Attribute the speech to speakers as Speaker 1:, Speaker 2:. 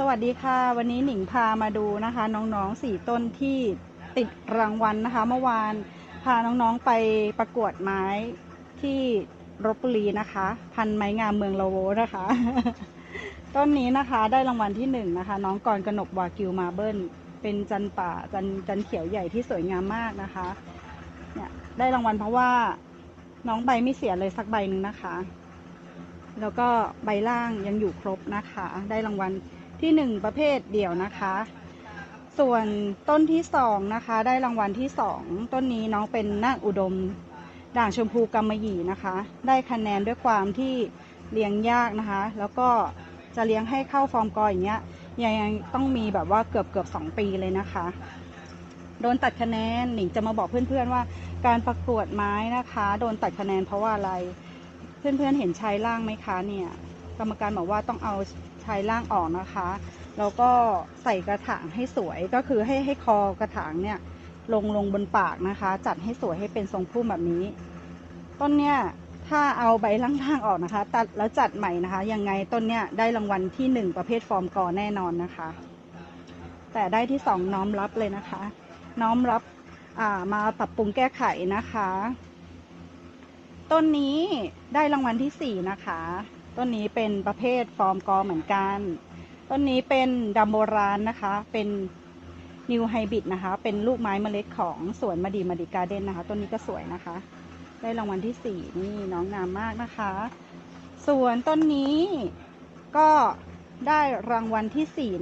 Speaker 1: สวัสดีค่ะ วันนี้หนิงพามาดูนะคะ น้องๆสี่ต้นที่ติดรางวัลนะคะ เมื่อวานพาน้องๆไปประกวดไม้ที่รบบุรีนะคะ พันไม้งามเมืองละโวนะคะ ต้นนี้นะคะได้รางวัลที่หนึ่งนะคะ น้องกรกนกวากิวมาเบิลเป็นจันป่าจันจันเขียวใหญ่ที่สวยงามมากนะคะเนี่ยได้รางวัลเพราะว่าน้องใบไม่เสียเลยสักใบหนึ่งนะคะแล้วก็ใบล่างยังอยู่ครบนะคะ ได้รางวัล ที่หนึ่งประเภทเดี่ยวนะคะ ส่วนต้นที่สองนะคะ ได้รางวัลที่สองต้นนี้น้องเป็นนาคอุดม ด่างชมพูกำมะหยี่นะคะ ได้คะแนนด้วยความที่เลี้ยงยากนะคะ แล้วก็จะเลี้ยงให้เข้าฟอร์มกออย่างเงี้ยยังยังต้องมีแบบว่าเกือบเกือบสองปีเลยนะคะโดนตัดคะแนนหนิงจะมาบอกเพื่อนๆว่า การประกวดไม้นะคะ โดนตัดคะแนนเพราะว่าอะไร เพื่อนๆเห็นชายล่างไหมคะเนี่ย กรรมการบอกว่าต้องเอา ชายล่างออกนะคะ แล้วก็ใส่กระถางให้สวยก็คือให้ให้คอกระถางเนี่ยลงลงบนปากนะคะ จัดให้สวยให้เป็นทรงพุ่มแบบนี้ ต้นเนี่ยถ้าเอาใบล่างๆออกนะคะ ตัดแล้วจัดใหม่นะคะ ยังไงต้นเนี่ยได้รางวัลที่หนึ่งประเภทฟอร์มกอแน่นอนนะคะ แต่ได้ที่สองน้อมรับเลยนะคะ น้อมรับมาปรับปรุงแก้ไขนะคะ ต้นนี้ได้รางวัลที่สี่นะคะ ต้นนี้เป็นประเภทฟอร์มกอเหมือนกัน ต้นนี้เป็นดัมโบรานนะคะ เป็นนิวไฮบริดนะคะ เป็นลูกไม้เมล็ดของสวนมดีมดีการ์เด้นนะคะ ต้นนี้ก็สวยนะคะ ได้รางวัลที่สี่นี่น้องงามมากนะคะ ส่วนต้นนี้ก็ได้รางวัลที่สี่